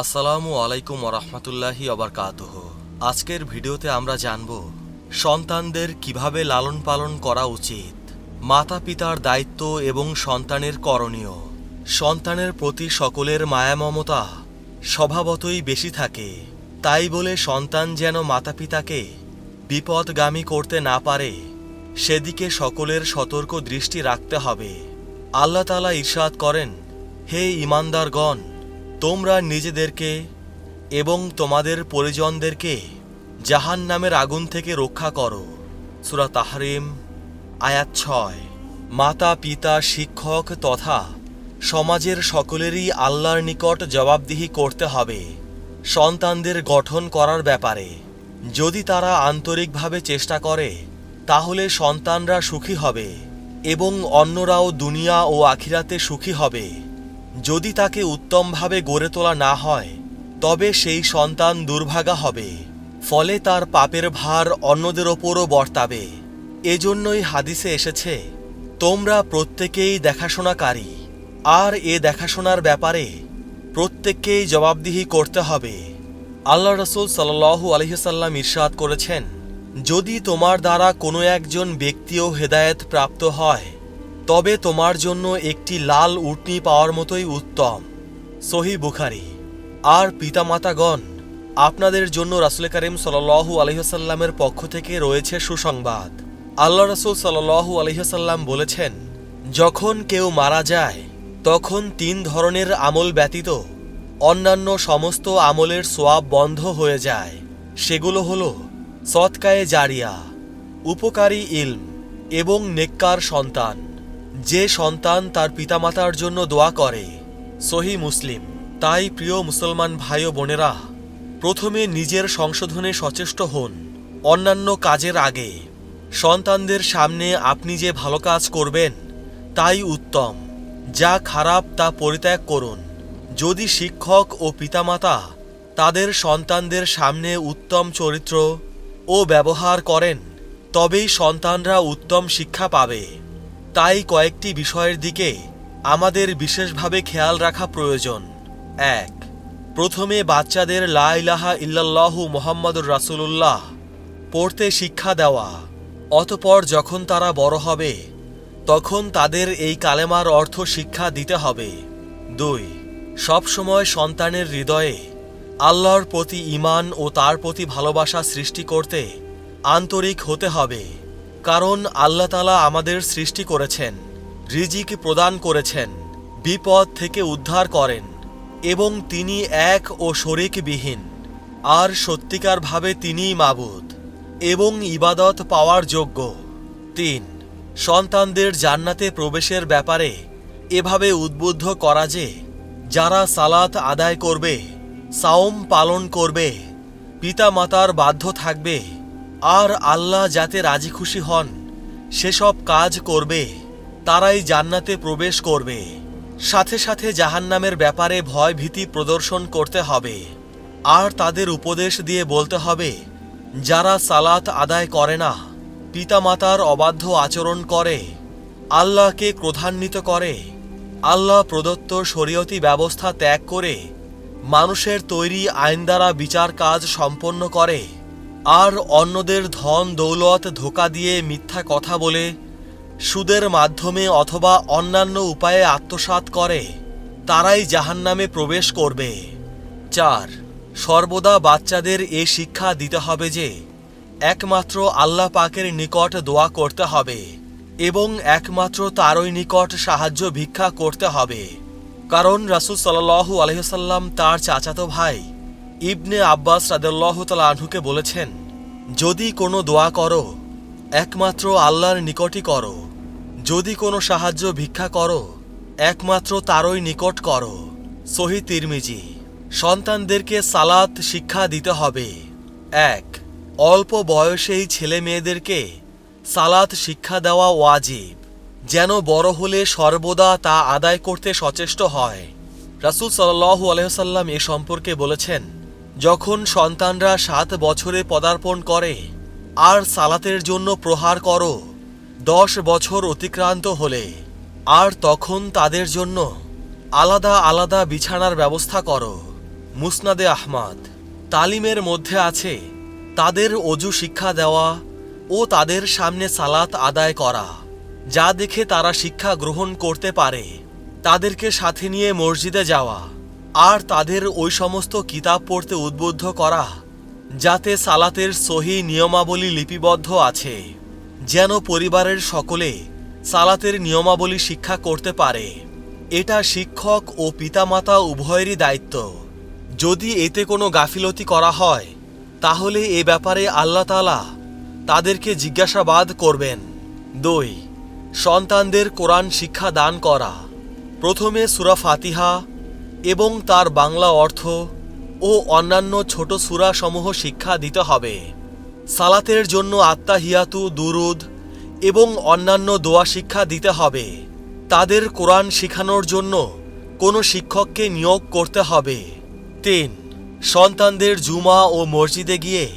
আসসালামু আলাইকুম ওরহমতুল্লাহি অবরকাতহ আজকের ভিডিওতে আমরা জানব, সন্তানদের কীভাবে লালন পালন করা উচিত মাতা পিতার দায়িত্ব এবং সন্তানের করণীয়, সন্তানের প্রতি সকলের মায়া মমতা স্বভাবতই বেশি থাকে, তাই বলে সন্তান যেন মাতা পিতাকে বিপদগামী করতে না পারে, সেদিকে সকলের সতর্ক দৃষ্টি রাখতে হবে। আল্লাহ তালা ইরশাদ করেন, হে ইমানদারগণ তোমরা নিজেদেরকে এবং তোমাদের পরিজনদেরকে জাহান নামের আগুন থেকে রক্ষা করো। সুরা তাহরিম, আয়াত ছয়। মাতা, পিতা, শিক্ষক তথা সমাজের সকলেরই আল্লাহর নিকট জবাবদিহি করতে হবে সন্তানদের গঠন করার ব্যাপারে। যদি তারা আন্তরিকভাবে চেষ্টা করে, তাহলে সন্তানরা সুখী হবে এবং অন্যরাও দুনিয়া ও আখিরাতে সুখী হবে। যদি তাকে উত্তমভাবে গড়ে তোলা না হয়, তবে সেই সন্তান দুর্ভাগা হবে। ফলে তার পাপের ভার অন্যদের ওপরও বর্তাবে। এজন্যই হাদিসে এসেছে, তোমরা প্রত্যেকেই দেখাশোনাকারী। আর এ দেখাশোনার ব্যাপারে প্রত্যেককেই জবাবদিহি করতে হবে। আল্লাহ রসুল সাল্লাহু আলহিসাল্লাম ইরশাদ করেছেন, যদি তোমার দ্বারা কোনো একজন ব্যক্তিও হেদায়েত প্রাপ্ত হয় তবে তোমার জন্য একটি লাল উটনি পাওয়ার মতোই উত্তম। সহি বুখারি। আর পিতামাতাগণ, আপনাদের জন্য রাসুল করিম সাল্লু আলহিহাসাল্লামের পক্ষ থেকে রয়েছে সুসংবাদ। আল্লাহ রসুল সাল্লু আলহিহাসাল্লাম বলেছেন, যখন কেউ মারা যায়, তখন তিন ধরনের আমল ব্যতীত অন্যান্য সমস্ত আমলের সোয়াব বন্ধ হয়ে যায়। সেগুলো হলো সৎকায়ে জারিয়া, উপকারী ইলম এবং নেককার সন্তান। যে সন্তান তার পিতামাতার জন্য দোয়া করে, সহি মুসলিম। তাই প্রিয় মুসলমান ভাই ও বোনেরা, প্রথমে নিজের সংশোধনে সচেষ্ট হন। অন্যান্য কাজের আগে, সন্তানদের সামনে আপনি যে ভালো কাজ করবেন, তাই উত্তম। যা খারাপ তা পরিত্যাগ করুন। যদি শিক্ষক ও পিতামাতা তাদের সন্তানদের সামনে উত্তম চরিত্র ও ব্যবহার করেন, তবেই সন্তানরা উত্তম শিক্ষা পাবে। তাই কয়েকটি বিষয়ের দিকে আমাদের বিশেষভাবে খেয়াল রাখা প্রয়োজন। এক, প্রথমে বাচ্চাদের লা ইলাহা ইল্লাল্লাহু মোহাম্মদুর রাসূলুল্লাহ পড়তে শিক্ষা দেওয়া। অতপর যখন তারা বড় হবে, তখন তাদের এই কালেমার অর্থ শিক্ষা দিতে হবে। দুই, সবসময় সন্তানের হৃদয়ে আল্লাহর প্রতি ঈমান ও তার প্রতি ভালোবাসা সৃষ্টি করতে আন্তরিক হতে হবে। কারণ আল্লাহ তালা আমাদের সৃষ্টি করেছেন, রিজিক প্রদান করেছেন, বিপদ থেকে উদ্ধার করেন, এবং তিনি এক ও শরিকবিহীন, আর সত্যিকারভাবে তিনিই মাবুদ, এবং ইবাদত পাওয়ার যোগ্য। তিন, সন্তানদের জান্নাতে প্রবেশের ব্যাপারে এভাবে উদ্বুদ্ধ করা যে, যারা সালাত আদায় করবে, সাওম পালন করবে পিতা মাতার বাধ্য থাকবে আর আল্লাহ যাতে রাজি খুশি হন, সেসব কাজ করবে, তারাই জান্নাতে প্রবেশ করবে। সাথে সাথে জাহান্নামের ব্যাপারে ভয় ভীতি প্রদর্শন করতে হবে। আর তাদের উপদেশ দিয়ে বলতে হবে, যারা সালাত আদায় করে না, পিতামাতার অবাধ্য আচরণ করে, আল্লাহকে ক্রোধান্বিত করে, আল্লাহ প্রদত্ত শরীয়তি ব্যবস্থা ত্যাগ করে, মানুষের তৈরি আইন দ্বারা বিচার কাজ সম্পন্ন করে। আর অন্যদের ধন দৌলত ধোকা দিয়ে মিথ্যা কথা বলে, সুদের মাধ্যমে অথবা অন্যান্য উপায়ে আত্মসাৎ করে, তারাই জাহান্নামে প্রবেশ করবে। চার, সর্বদা বাচ্চাদের এ শিক্ষা দিতে হবে যে, একমাত্র আল্লাহ পাকের নিকট দোয়া করতে হবে এবং একমাত্র তারই নিকট সাহায্য ভিক্ষা করতে হবে। কারণ রাসুল সাল্লাহু আলহিসাল্লাম তার চাচাতো ভাই ইবনে আব্বাস রাদেল্লাহ আনহুকে বলেছেন, যদি কোনো দোয়া করো, একমাত্র আল্লাহর নিকটই করো। যদি কোনো সাহায্য ভিক্ষা করো, একমাত্র তারই নিকট করো। সহি তিরমিজি। সন্তানদেরকে সালাত, শিক্ষা দিতে হবে। এক, অল্প বয়সেই ছেলে মেয়েদেরকে সালাত, শিক্ষা দেওয়া ওয়াজিব, যেন বড় হলে সর্বদা তা আদায় করতে সচেষ্ট হয়। রাসুল সাল্লাহু আলহ্লাম এ সম্পর্কে বলেছেন যখন সন্তানরা সাত বছরে পদার্পণ করে, আর সালাতের জন্য প্রহার করো, দশ বছর অতিক্রান্ত হলে, আর তখন তাদের জন্য আলাদা আলাদা বিছানার ব্যবস্থা করো। মুসনাদে আহমাদ, তালিমের মধ্যে আছে তাদের অজু শিক্ষা দেওয়া ও তাদের সামনে সালাত আদায় করা। যা দেখে তারা শিক্ষা গ্রহণ করতে পারে, তাদেরকে সাথে নিয়ে মসজিদে যাওয়া। আর তাদের ওই সমস্ত কিতাব পড়তে উদ্বুদ্ধ করা, যাতে সালাতের সহি নিয়মাবলী লিপিবদ্ধ আছে, যেন পরিবারের সকলে সালাতের নিয়মাবলী শিক্ষা করতে পারে। এটা শিক্ষক ও পিতামাতা উভয়েরই দায়িত্ব। যদি এতে কোনো গাফিলতি করা হয়, তাহলে এ ব্যাপারে আল্লাহ তালা তাদেরকে জিজ্ঞাসাবাদ করবেন। দুই, সন্তানদের কোরআন শিক্ষা দান করা। প্রথমে সুরা ফাতিহা এবং তার বাংলা অর্থ ও অন্যান্য ছোট সুরা সমূহ শিক্ষা দিতে হবে। সালাতের জন্য আত্মাহিয়াতু দুরুদ এবং অন্যান্য দোয়া শিক্ষা দিতে হবে। তাদের কোরআন শেখানোর জন্য কোনো শিক্ষককে নিয়োগ করতে হবে। তিন, সন্তানদের জুমা ও মসজিদে গিয়ে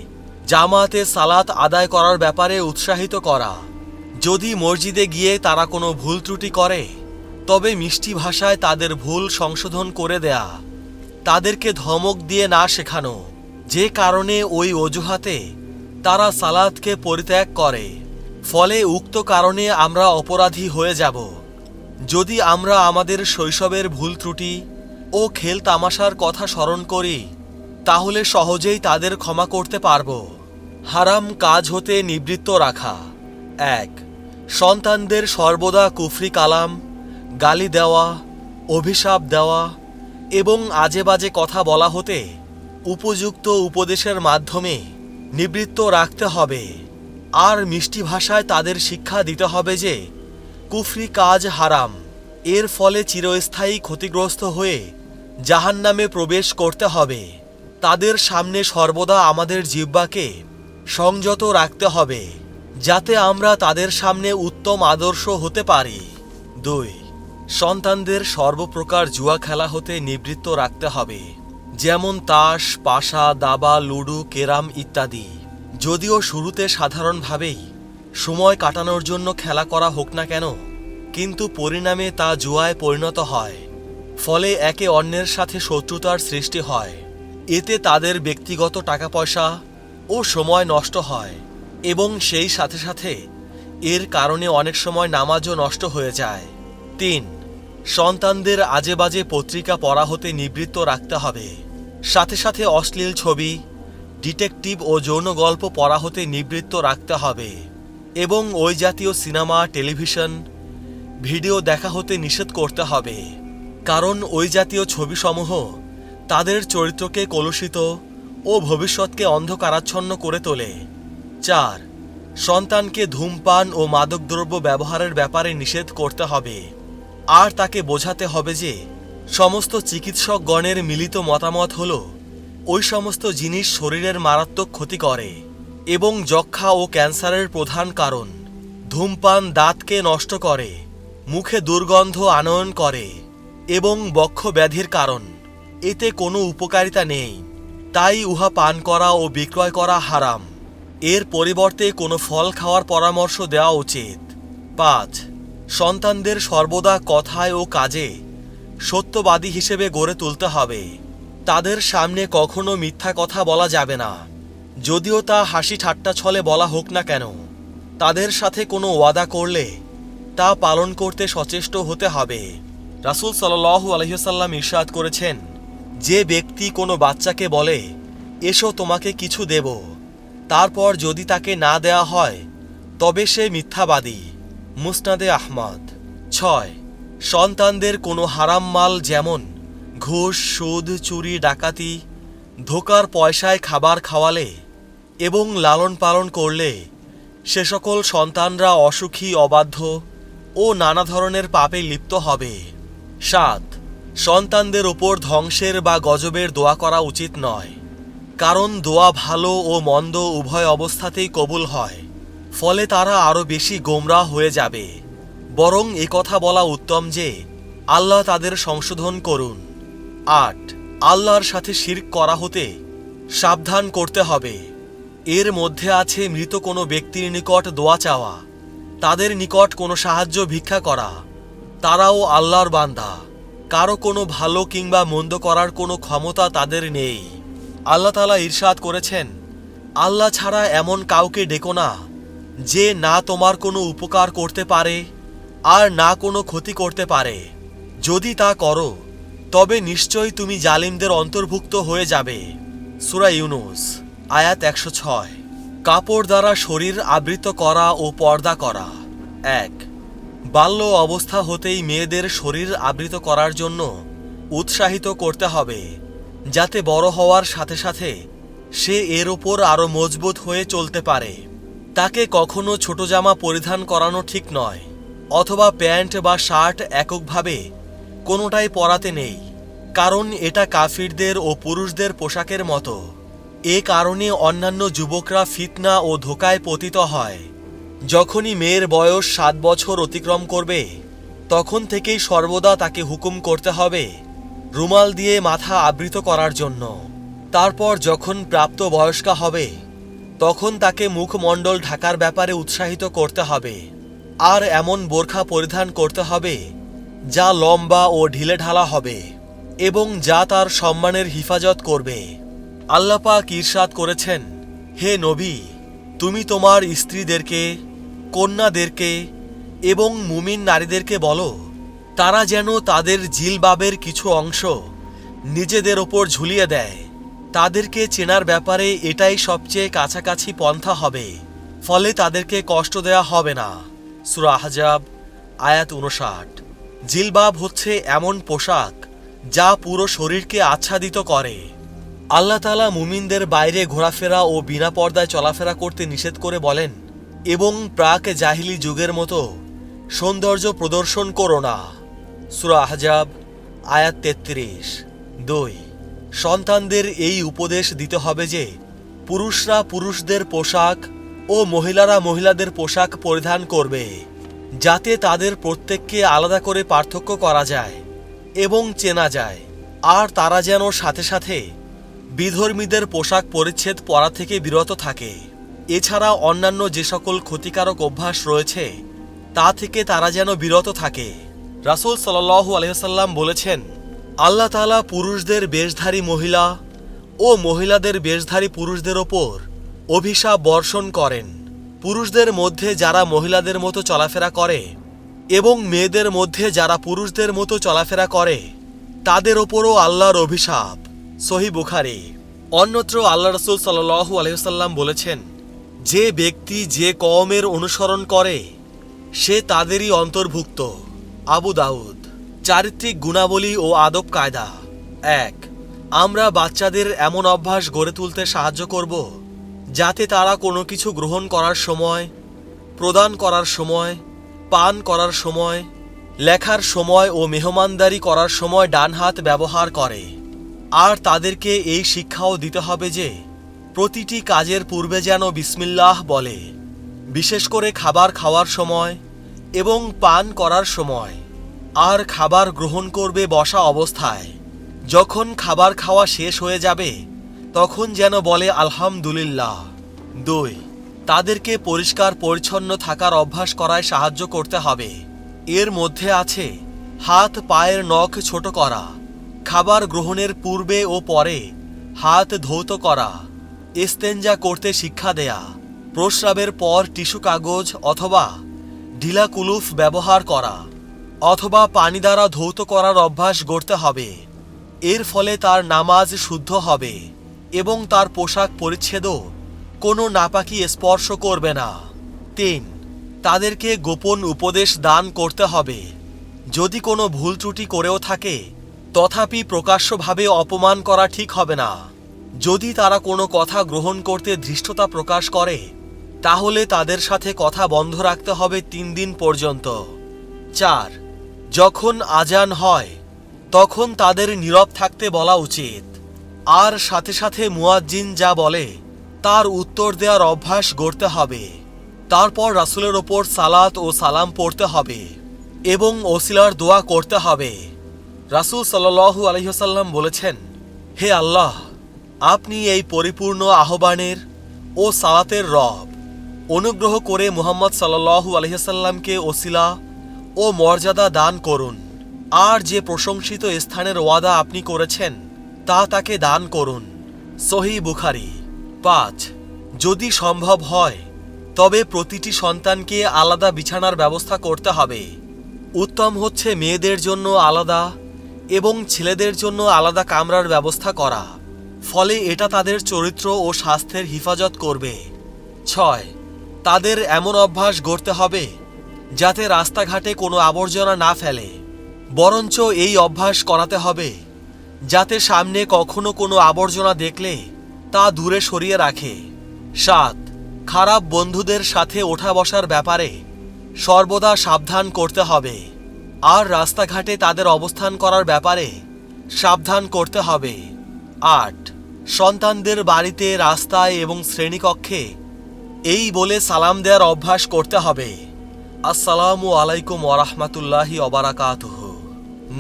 জামাতে সালাত আদায় করার ব্যাপারে উৎসাহিত করা। যদি মসজিদে গিয়ে তারা কোনো ভুল ত্রুটি করে তবে মিষ্টি ভাষায় তাদের ভুল সংশোধন করে দেয়া, তাদেরকে ধমক দিয়ে না শেখানো, যে কারণে ওই অজুহাতে তারা সালাদকে পরিত্যাগ করে। ফলে উক্ত কারণে আমরা অপরাধী হয়ে যাব। যদি আমরা আমাদের শৈশবের ভুল ত্রুটি ও খেল তামাশার কথা স্মরণ করি, তাহলে সহজেই তাদের ক্ষমা করতে পারব। হারাম কাজ হতে নিবৃত্ত রাখা। এক, সন্তানদের সর্বদা কুফরি কালাম গালি দেওয়া, অভিশাপ দেওয়া এবং আজে বাজে কথা বলা হতে উপযুক্ত উপদেশের মাধ্যমে নিবৃত্ত রাখতে হবে। আর মিষ্টি ভাষায় তাদের শিক্ষা দিতে হবে যে, কুফরি কাজ হারাম। এর ফলে চিরস্থায়ী ক্ষতিগ্রস্ত হয়ে জাহান্নামে প্রবেশ করতে হবে। তাদের সামনে সর্বদা আমাদের জিব্বাকে সংযত রাখতে হবে, যাতে আমরা তাদের সামনে উত্তম আদর্শ হতে পারি। দুই সন্তানদের সর্বপ্রকার জুয়া খেলা হতে নিবৃত্ত রাখতে হবে, যেমন তাস, পাশা, দাবা, লুডু, কেরাম ইত্যাদি। যদিও শুরুতে সাধারণভাবেই সময় কাটানোর জন্য খেলা করা হোক না কেন, কিন্তু পরিণামে তা জুয়ায় পরিণত হয়, ফলে একে অন্যের সাথে শত্রুতার সৃষ্টি হয়। এতে তাদের ব্যক্তিগত টাকা পয়সা ও সময় নষ্ট হয়, এবং সেই সাথে সাথে এর কারণে অনেক সময় নামাজও নষ্ট হয়ে যায়। তিন, সন্তানদের আজে বাজে পত্রিকা পড়া হতে নিবৃত্ত রাখতে হবে। সাথে সাথে অশ্লীল ছবি, ডিটেকটিভ ও যৌন গল্প পড়া হতে নিবৃত্ত রাখতে হবে এবং ওই জাতীয় সিনেমা, টেলিভিশন, ভিডিও দেখা হতে নিষেধ করতে হবে। কারণ ওই জাতীয় ছবিসমূহ তাদের চরিত্রকে কলুষিত ও ভবিষ্যৎকে অন্ধকারাচ্ছন্ন করে তোলে। চার, সন্তানকে ধূমপান ও মাদকদ্রব্য ব্যবহারের ব্যাপারে নিষেধ করতে হবে। আর তাকে বোঝাতে হবে যে সমস্ত চিকিৎসকগণের মিলিত মতামত হল, ওই সমস্ত জিনিস শরীরের মারাত্মক ক্ষতি করে এবং যক্ষা ও ক্যান্সারের প্রধান কারণ। ধূমপান দাঁতকে নষ্ট করে, মুখে দুর্গন্ধ আনয়ন করে এবং বক্ষ ব্যাধির কারণ। এতে কোনো উপকারিতা নেই, তাই উহা পান করা ও বিক্রয় করা হারাম। এর পরিবর্তে কোনো ফল খাওয়ার পরামর্শ দেওয়া উচিত। পাঁচ সন্তানদের সর্বদা কথায় ও কাজে সত্যবাদী হিসেবে গড়ে তুলতে হবে। তাদের সামনে কখনো মিথ্যা কথা বলা যাবে না। যদিও তা হাসি ঠাট্টা ছলে বলা হোক না কেন, তাদের সাথে কোনো ওয়াদা করলে তা পালন করতে সচেষ্ট হতে হবে। রাসূল সাল্লাল্লাহু আলহিসাল্লাম ইরশাদ করেছেন, যে ব্যক্তি কোনো বাচ্চাকে বলে, এসো তোমাকে কিছু দেব, তারপর যদি তাকে না দেয়া হয়, তবে সে মিথ্যাবাদী। মুসনাদে আহমদ। ছয়, সন্তানদের কোনো হারাম মাল যেমন ঘুষ, সুদ, চুরি, ডাকাতি, ধোকার পয়সায় খাবার খাওয়ালে এবং লালন পালন করলে সে সকল সন্তানরা অসুখী, অবাধ্য ও নানা ধরনের পাপে লিপ্ত হবে। সাত, সন্তানদের ওপর ধ্বংসের বা গজবের দোয়া করা উচিত নয়, কারণ দোয়া ভালো ও মন্দ উভয় অবস্থাতেই কবুল হয়। ফলে তারা আরও বেশি গোমরাহ হয়ে যাবে। বরং কথা বলা উত্তম যে, আল্লাহ তাদের সংশোধন করুন। আট, আল্লাহর সাথে শির্ক করা হতে সাবধান করতে হবে। এর মধ্যে আছে মৃত কোনো ব্যক্তির নিকট দোয়া চাওয়া, তাদের নিকট কোনো সাহায্য ভিক্ষা করা। তারাও আল্লাহর বান্দা। কারও কোনো ভালো কিংবা মন্দ করার কোনো ক্ষমতা তাদের নেই। আল্লাহ তালা ঈর্ষাদ করেছেন, আল্লাহ ছাড়া এমন কাউকে ডেকো না। যে না তোমার কোনো উপকার করতে পারে আর না কোনো ক্ষতি করতে পারে। যদি তা করো, তবে নিশ্চয়ই তুমি জালিমদের অন্তর্ভুক্ত হয়ে যাবে। সুরা ইউনুস, আয়াত একশো ছয়। কাপড় দ্বারা শরীর আবৃত করা ও পর্দা করা। এক। বাল্য অবস্থা হতেই মেয়েদের শরীর আবৃত করার জন্য উৎসাহিত করতে হবে, যাতে বড় হওয়ার সাথে সাথে সে এর ওপর আরও মজবুত হয়ে চলতে পারে। তাকে কখনো ছোট জামা পরিধান করানো ঠিক নয়, অথবা প্যান্ট বা শার্ট এককভাবে কোনোটাই পরাতে নেই, কারণ এটা কাফিরদের ও পুরুষদের পোশাকের মতো। এ কারণে অন্যান্য যুবকরা ফিতনা ও ধোকায় পতিত হয়। যখনই মেয়ের বয়স সাত বছর অতিক্রম করবে, তখন থেকেই সর্বদা তাকে হুকুম করতে হবে রুমাল দিয়ে মাথা আবৃত করার জন্য। তারপর যখন প্রাপ্ত বয়স্কা হবে তখন তাকে মুখমণ্ডল ঢাকার ব্যাপারে উৎসাহিত করতে হবে। আর এমন বোরখা পরিধান করতে হবে, যা লম্বা ও ঢিলেঢালা হবে, এবং যা তার সম্মানের হিফাজত করবে। আল্লাপাক ঈর্ষাদ করেছেন, হে নবী, তুমি তোমার স্ত্রীদেরকে, কন্যাদেরকে এবং মুমিন নারীদেরকে বলো, তারা যেন তাদের জিলবাবের কিছু অংশ নিজেদের ওপর ঝুলিয়ে দেয়। তাদেরকে চেনার ব্যাপারে এটাই সবচেয়ে কাছাকাছি পন্থা হবে। ফলে তাদেরকে কষ্ট দেয়া হবে না। সুরা হাজাব, আয়াত উনষাট জিলবাব হচ্ছে এমন পোশাক যা পুরো শরীরকে আচ্ছাদিত করে। আল্লাহ তালা মুমিনদের বাইরে ঘোরাফেরা ও বিনা পর্দায় চলাফেরা করতে নিষেধ করে বলেন, এবং প্রাক জাহিলি যুগের মতো সৌন্দর্য প্রদর্শন করো না। সুরা আহজাব আয়াত তেত্রিশ, দুই। সন্তানদের এই উপদেশ দিতে হবে যে, পুরুষরা পুরুষদের পোশাক ও মহিলারা মহিলাদের পোশাক পরিধান করবে, যাতে তাদের প্রত্যেককে আলাদা করে পার্থক্য করা যায় এবং চেনা যায়। আর তারা যেন সাথে সাথে বিধর্মীদের পোশাক পরিচ্ছেদ পরা থেকে বিরত থাকে। এছাড়া অন্যান্য যে সকল ক্ষতিকারক অভ্যাস রয়েছে, তা থেকে তারা যেন বিরত থাকে। রাসূল সাল্লাল্লাহু আলহিহাল্লাম বলেছেন আল্লাহ তাআলা পুরুষদের বেশধারী মহিলা ও মহিলাদের বেশধারী পুরুষদের ওপর অভিশাপ বর্ষণ করেন। পুরুষদের মধ্যে যারা মহিলাদের মতো চলাফেরা করে এবং মেয়েদের মধ্যে যারা পুরুষদের মতো চলাফেরা করে, তাদের ওপরও আল্লাহর অভিশাপ। সহি বুখারি। অন্যত্র আল্লাহ রসুল সাল্লু আলহিসাল্লাম বলেছেন, যে ব্যক্তি যে কওমের অনুসরণ করে, সে তাদেরই অন্তর্ভুক্ত। আবু দাউদ। চারিত্রিক গুণাবলী ও আদব কায়দা। এক, আমরা বাচ্চাদের এমন অভ্যাস গড়ে তুলতে সাহায্য করব, যাতে তারা কোনো কিছু গ্রহণ করার সময়, প্রদান করার সময়, পান করার সময়, লেখার সময় ও মেহমানদারি করার সময় ডান হাত ব্যবহার করে। আর তাদেরকে এই শিক্ষাও দিতে হবে যে, প্রতিটি কাজের পূর্বে যেন বিসমিল্লাহ বলে, বিশেষ করে খাবার খাওয়ার সময় এবং পান করার সময়। আর খাবার গ্রহণ করবে বসা অবস্থায়। যখন খাবার খাওয়া শেষ হয়ে যাবে, তখন যেন বলে, আলহামদুলিল্লাহ। দুই, তাদেরকে পরিষ্কার পরিচ্ছন্ন থাকার অভ্যাস করায় সাহায্য করতে হবে। এর মধ্যে আছে, হাত পায়ের নখ ছোট করা, খাবার গ্রহণের পূর্বে ও পরে হাত ধৌত করা, এস্তেঞ্জা করতে শিক্ষা দেয়া, প্রস্রাবের পর টিস্যু কাগজ অথবা ঢিলা কুলুফ ব্যবহার করা। অথবা পানি দ্বারা ধৌত করার অভ্যাস গড়তে হবে। এর ফলে তার নামাজ শুদ্ধ হবে এবং তার পোশাক পরিচ্ছেদও কোনো নাপাকি স্পর্শ করবে না। তিন, তাদেরকে গোপন উপদেশ দান করতে হবে। যদি কোনো ভুল ত্রুটি করেও থাকে, তথাপি প্রকাশ্যভাবে অপমান করা ঠিক হবে না। যদি তারা কোনো কথা গ্রহণ করতে ধৃষ্টতা প্রকাশ করে, তাহলে তাদের সাথে কথা বন্ধ রাখতে হবে তিন দিন পর্যন্ত। চার যখন আজান হয়, তখন তাদের নীরব থাকতে বলা উচিত। আর সাথে সাথে মুয়াজ্জিন যা বলে, তার উত্তর দেওয়ার অভ্যাস গড়তে হবে। তারপর রাসূলের ওপর সালাত ও সালাম পড়তে হবে এবং ওসিলার দোয়া করতে হবে। রাসূল সাল্লাল্লাহু আলহিহাসাল্লাম বলেছেন, হে আল্লাহ, আপনি এই পরিপূর্ণ আহ্বানের ও সালাতের রব। অনুগ্রহ করে মুহাম্মদ সাল্লাল্লাহু আলহিহাসাল্লামকে ওসিলা ও মর্যাদা দান করুন। আর যে প্রশংসিত স্থানের ওয়াদা আপনি করেছেন, তা তাকে দান করুন। সহি বুখারি। পাঁচ, যদি সম্ভব হয়, তবে প্রতিটি সন্তানকে আলাদা বিছানার ব্যবস্থা করতে হবে। উত্তম হচ্ছে মেয়েদের জন্য আলাদা এবং ছেলেদের জন্য আলাদা কামরার ব্যবস্থা করা। ফলে এটা তাদের চরিত্র ও স্বাস্থ্যের হিফাজত করবে। ছয়, তাদের এমন অভ্যাস গড়তে হবে যাতে রাস্তাঘাটে কোনো আবর্জনা না ফেলে। বরঞ্চ এই অভ্যাস করাতে হবে, যাতে সামনে কখনো কোনো আবর্জনা দেখলে তা দূরে সরিয়ে রাখে। সাত, খারাপ বন্ধুদের সাথে ওঠা বসার ব্যাপারে সর্বদা সাবধান করতে হবে। আর রাস্তাঘাটে তাদের অবস্থান করার ব্যাপারে সাবধান করতে হবে। আট, সন্তানদের বাড়িতে, রাস্তায় এবং শ্রেণীকক্ষে এই বলে সালাম দেওয়ার অভ্যাস করতে হবে। আসসালামু আলাইকুম ওরহমাতুল্লাহি অবারাকাতুহ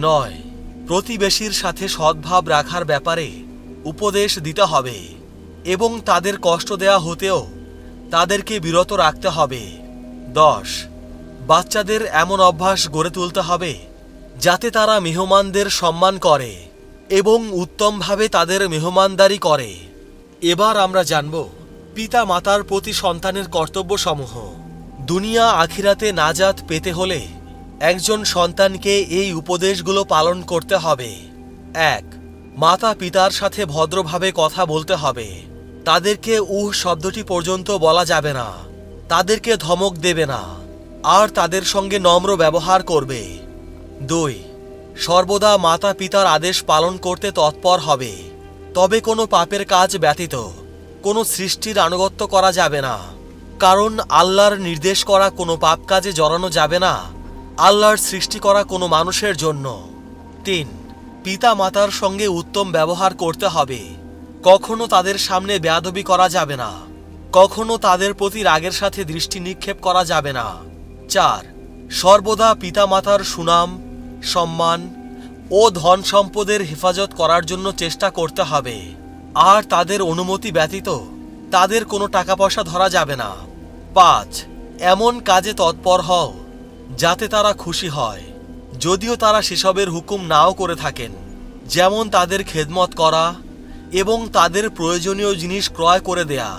নয়, প্রতিবেশীর সাথে সদ্ভাব রাখার ব্যাপারে উপদেশ দিতে হবে এবং তাদের কষ্ট দেয়া হতেও তাদেরকে বিরত রাখতে হবে। দশ, বাচ্চাদের এমন অভ্যাস গড়ে তুলতে হবে যাতে তারা মেহমানদের সম্মান করে এবং উত্তমভাবে তাদের মেহমানদারি করে। এবার আমরা জানব পিতা মাতার প্রতি সন্তানের কর্তব্যসমূহ। দুনিয়া আখিরাতে নাজাত পেতে হলে একজন সন্তানকে এই উপদেশগুলো পালন করতে হবে। এক, মাতা পিতার সাথে ভদ্রভাবে কথা বলতে হবে। তাদেরকে উহ শব্দটি পর্যন্ত বলা যাবে না। তাদেরকে ধমক দেবে না। আর তাদের সঙ্গে নম্র ব্যবহার করবে। দুই, সর্বদা মাতা পিতার আদেশ পালন করতে তৎপর হবে। তবে কোনো পাপের কাজ ব্যতীত, কোনো সৃষ্টির আনুগত্য করা যাবে না। কারণ আল্লাহর নির্দেশ করা কোনো পাপ কাজে জড়ানো যাবে না। আল্লাহর সৃষ্টি করা কোনো মানুষের জন্য। তিন পিতা মাতার সঙ্গে উত্তম ব্যবহার করতে হবে। কখনো তাদের সামনে বেয়াদবি করা যাবে না। কখনো তাদের প্রতি রাগের সাথে দৃষ্টি নিক্ষেপ করা যাবে না। চার, সর্বদা পিতামাতার সুনাম, সম্মান ও ধন সম্পদের হেফাজত করার জন্য চেষ্টা করতে হবে। আর তাদের অনুমতি ব্যতীত তাদের কোনো টাকা পয়সা ধরা যাবে না। পাঁচ, এমন কাজে তৎপর হও, যাতে তারা খুশি হয়। যদিও তারা সেসবের হুকুম নাও করে থাকেন, যেমন তাদের খেদমত করা এবং তাদের প্রয়োজনীয় জিনিস ক্রয় করে দেয়া,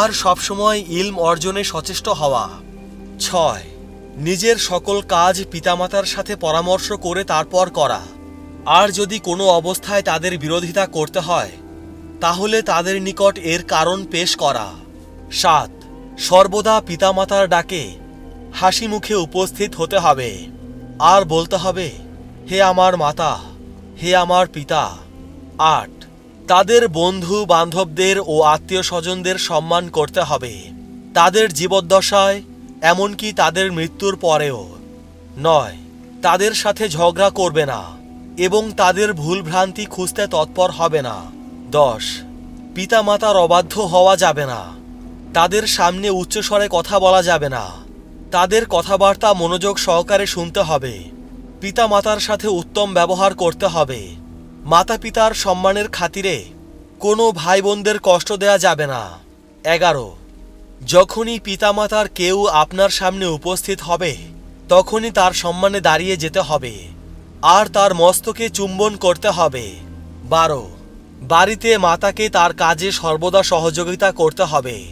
আর সবসময় ইলম অর্জনে সচেষ্ট হওয়া। ছয়, নিজের সকল কাজ পিতামাতার সাথে পরামর্শ করে তারপর করা, আর যদি কোনো অবস্থায় তাদের বিরোধিতা করতে হয় তাহলে তাদের নিকট এর কারণ পেশ করা। সাত, সর্বদা পিতামাতার ডাকে হাসি মুখে উপস্থিত হতে হবে। আর বলতে হবে, হে আমার মাতা, হে আমার পিতা। আট, তাদের বন্ধু বান্ধবদের ও আত্মীয় স্বজনদের সম্মান করতে হবে। তাদের জীবদ্দশায়, এমনকি তাদের মৃত্যুর পরেও। নয়, তাদের সাথে ঝগড়া করবে না এবং তাদের ভুলভ্রান্তি খুঁজতে তৎপর হবে না। দশ। পিতামাতার অবাধ্য হওয়া যাবে না। তাদের সামনে উচ্চস্বরে কথা বলা যাবে না। তাদের কথাবার্তা মনোযোগ সহকারে শুনতে হবে। পিতামাতার সাথে উত্তম ব্যবহার করতে হবে। মাতা পিতার সম্মানের খাতিরে কোনো ভাই বোনদের কষ্ট দেয়া যাবে না। এগারো। যখনই পিতামাতার কেউ আপনার সামনে উপস্থিত হবে, তখনই তার সম্মানে দাঁড়িয়ে যেতে হবে। আর তার মস্তকে চুম্বন করতে হবে। বারো। বাড়িতে মাতাকে তার কাজে সর্বদা সহযোগিতা করতে হবে।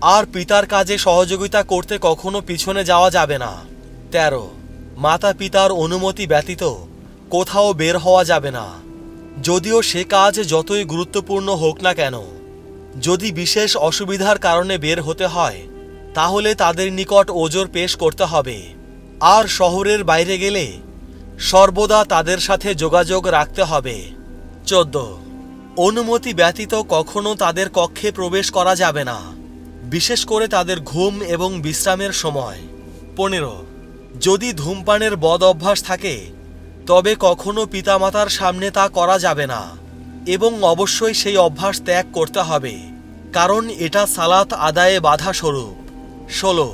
আর পিতার কাজে সহযোগিতা করতে কখনো পিছনে যাওয়া যাবে না। তেরো, মাতা পিতার অনুমতি ব্যতীত কোথাও বের হওয়া যাবে না। যদিও সে কাজ যতই গুরুত্বপূর্ণ হোক না কেন, যদি বিশেষ অসুবিধার কারণে বের হতে হয়, তাহলে তাদের নিকট ওজোর পেশ করতে হবে। আর শহরের বাইরে গেলে সর্বদা তাদের সাথে যোগাযোগ রাখতে হবে। চোদ্দ অনুমতি ব্যতীত কখনো তাদের কক্ষে প্রবেশ করা যাবে না, বিশেষ করে তাদের ঘুম এবং বিশ্রামের সময়। পনেরো, যদি ধূমপানের বদ অভ্যাস থাকে, তবে কখনো পিতামাতার সামনে তা করা যাবে না এবং অবশ্যই সেই অভ্যাস ত্যাগ করতে হবে, কারণ এটা সালাত আদায়ে বাধা স্বরূপ ষোলো,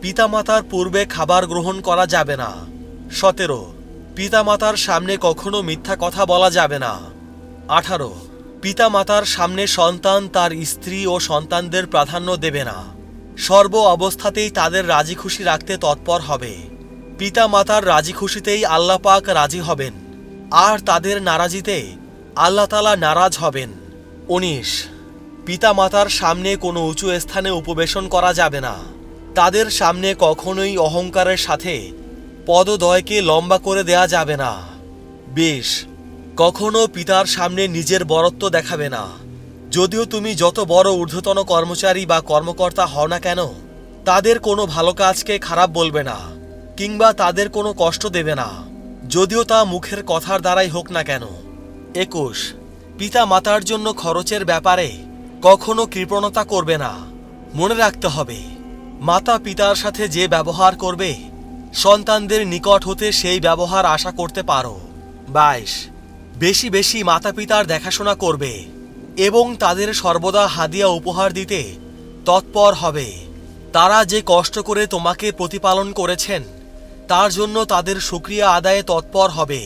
পিতামাতার পূর্বে খাবার গ্রহণ করা যাবে না। সতেরো, পিতামাতার সামনে কখনো মিথ্যা কথা বলা যাবে না। আঠারো পিতামাতার সামনে সন্তান তার স্ত্রী ও সন্তানদের প্রাধান্য দেবে না। সর্ব অবস্থাতেই তাদের রাজি খুশি রাখতে তৎপর হবে। পিতা মাতার রাজি খুশিতেই আল্লাপাক রাজি হবেন। আর তাদের নারাজিতে আল্লাতালা নারাজ হবেন। উনিশ। পিতা মাতার সামনে কোনো উঁচু স্থানে উপবেশন করা যাবে না। তাদের সামনে কখনোই অহংকারের সাথে পদদয়কে লম্বা করে দেয়া যাবে না। বেশ। কখনো পিতার সামনে নিজের বরত্ব দেখাবে না। যদিও তুমি যত বড় ঊর্ধ্বতন কর্মচারী বা কর্মকর্তা হও না কেন, তাদের কোনো ভালো কাজকে খারাপ বলবে না, কিংবা তাদের কোনো কষ্ট দেবে না। যদিও তা মুখের কথার দ্বারাই হোক না কেন। একুশ, পিতা মাতার জন্য খরচের ব্যাপারে কখনো কৃপণতা করবে না। মনে রাখতে হবে, মাতা পিতার সাথে যে ব্যবহার করবে, সন্তানদের নিকট হতে সেই ব্যবহার আশা করতে পারো। বাইশ বেশি বেশি মাতা পিতার দেখাশোনা করবে এবং তাদের সর্বদা হাদিয়া উপহার দিতে তৎপর হবে। তারা যে কষ্ট করে তোমাকে প্রতিপালন করেছেন, তার জন্য তাদের সুক্রিয়া আদায়ে তৎপর হবে।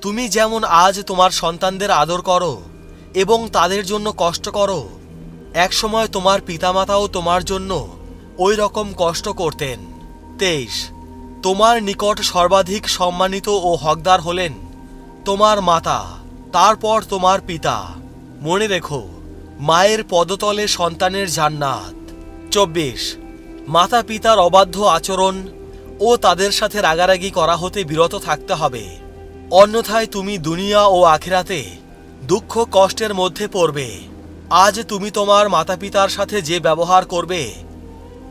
তুমি যেমন আজ তোমার সন্তানদের আদর করো এবং তাদের জন্য কষ্ট করো, একসময় তোমার পিতামাতাও তোমার জন্য ওই রকম কষ্ট করতেন। তেইশ, তোমার নিকট সর্বাধিক সম্মানিত ও হকদার হলেন। তোমার মাতা, তারপর তোমার পিতা। মনে রেখো, মায়ের পদতলে সন্তানের জান্নাত। চব্বিশ মাতা পিতার অবাধ্য আচরণ ও তাদের সাথে রাগারাগি করা হতে বিরত থাকতে হবে। অন্যথায় তুমি দুনিয়া ও আখেরাতে দুঃখ কষ্টের মধ্যে পড়বে। আজ তুমি তোমার মাতা পিতার সাথে যে ব্যবহার করবে,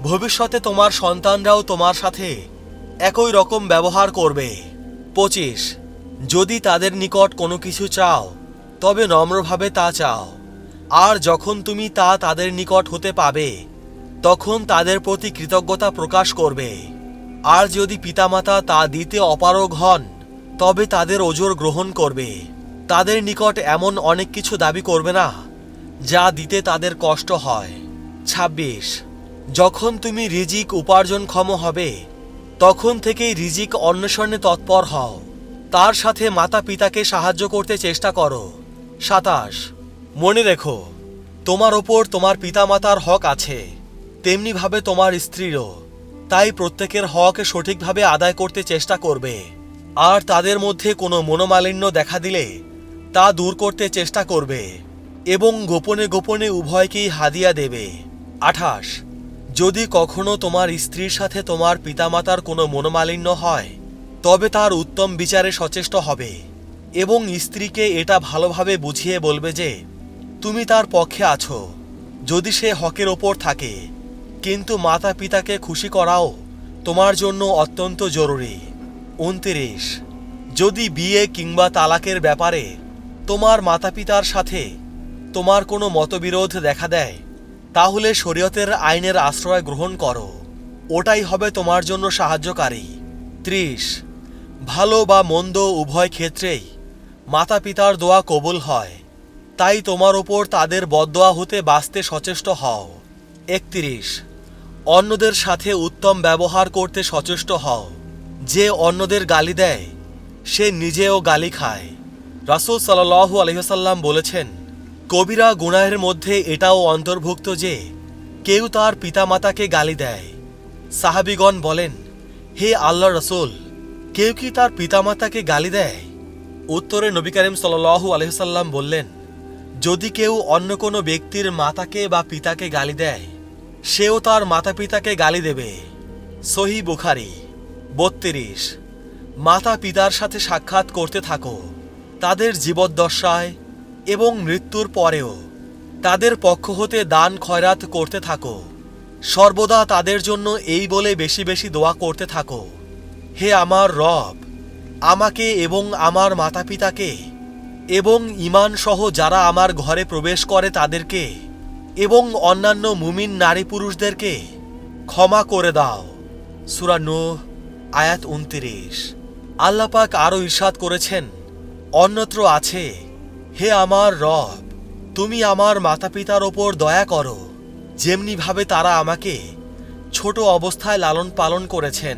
ভবিষ্যতে তোমার সন্তানরাও তোমার সাথে একই রকম ব্যবহার করবে। পঁচিশ যদি তাদের নিকট কোনো কিছু চাও, তবে নম্রভাবে তা চাও। আর যখন তুমি তা তাদের নিকট হতে পাবে, তখন তাদের প্রতি কৃতজ্ঞতা প্রকাশ করবে। আর যদি পিতামাতা তা দিতে অপারগ হন, তবে তাদের ওজোর গ্রহণ করবে। তাদের নিকট এমন অনেক কিছু দাবি করবে না, যা দিতে তাদের কষ্ট হয়। ২৬ যখন তুমি রিজিক উপার্জনক্ষম হবে, তখন থেকেই রিজিক অন্বেষণে তৎপর হও। তার সাথে মাতা পিতাকে সাহায্য করতে চেষ্টা করো। সাতাশ, মনে রেখো, তোমার ওপর তোমার পিতামাতার হক আছে। তেমনিভাবে তোমার স্ত্রীরও। তাই প্রত্যেকের হক সঠিকভাবে আদায় করতে চেষ্টা করবে। আর তাদের মধ্যে কোনো মনোমালিন্য দেখা দিলে তা দূর করতে চেষ্টা করবে এবং গোপনে গোপনে উভয়কেই হাদিয়া দেবে। আঠাশ, যদি কখনো তোমার স্ত্রীর সাথে তোমার পিতামাতার কোনো মনোমালিন্য হয় তবে তার উত্তম বিচারে সচেষ্ট হবে এবং স্ত্রীকে এটা ভালোভাবে বুঝিয়ে বলবে যে, তুমি তার পক্ষে আছো। যদি সে হকের ওপর থাকে, কিন্তু মাতা পিতাকে খুশি করাও তোমার জন্য অত্যন্ত জরুরি। উনতিরিশ, যদি বিয়ে কিংবা তালাকের ব্যাপারে তোমার মাতা পিতার সাথে তোমার কোনো মতবিরোধ দেখা দেয়, তাহলে শরীয়তের আইনের আশ্রয় গ্রহণ করো। ওটাই হবে তোমার জন্য সাহায্যকারী। ত্রিশ ভালো বা মন্দ উভয় ক্ষেত্রেই মাতা পিতার দোয়া কবুল হয়। তাই তোমার ওপর তাদের বদোয়া হতে বাঁচতে সচেষ্ট হও। একত্রিশ। অন্যদের সাথে উত্তম ব্যবহার করতে সচেষ্ট হও। যে অন্যদের গালি দেয়, সে নিজেও গালি খায়। রাসূল সাল্লাল্লাহু আলহিহাসাল্লাম বলেছেন, কবিরা গুনাহের মধ্যে এটাও অন্তর্ভুক্ত যে কেউ তার পিতামাতাকে গালি দেয়। সাহাবিগণ বলেন, হে আল্লাহ রসুল কেউ কি তার পিতামাতাকে গালি দেয়? উত্তরে নবী করিম সাল্লাল্লাহু আলহিহাল্লাম বললেন, যদি কেউ অন্য কোনো ব্যক্তির মাতাকে বা পিতাকে গালি দেয়, সেও তার মাতা পিতাকে গালি দেবে। সহি বুখারি, বত্রিশ। মাতা পিতার সাথে সাক্ষাৎ করতে থাকো। তাদের জীবদ্দশায় এবং মৃত্যুর পরেও তাদের পক্ষ হতে দান খয়রাত করতে থাকো। সর্বদা তাদের জন্য এই বলে বেশি বেশি দোয়া করতে থাকো। হে আমার রব, আমাকে এবং আমার মাতা পিতাকে এবং ইমান সহ যারা আমার ঘরে প্রবেশ করে তাদেরকে এবং অন্যান্য মুমিন নারী পুরুষদেরকে ক্ষমা করে দাও। সুরা নূহ, আয়াত উনত্রিশ। আল্লাপাক আরও ঈর্ষাদ করেছেন, অন্যত্র আছে, হে আমার রব, তুমি আমার মাতা পিতার ওপর দয়া করো। যেমনিভাবে তারা আমাকে ছোট অবস্থায় লালন পালন করেছেন।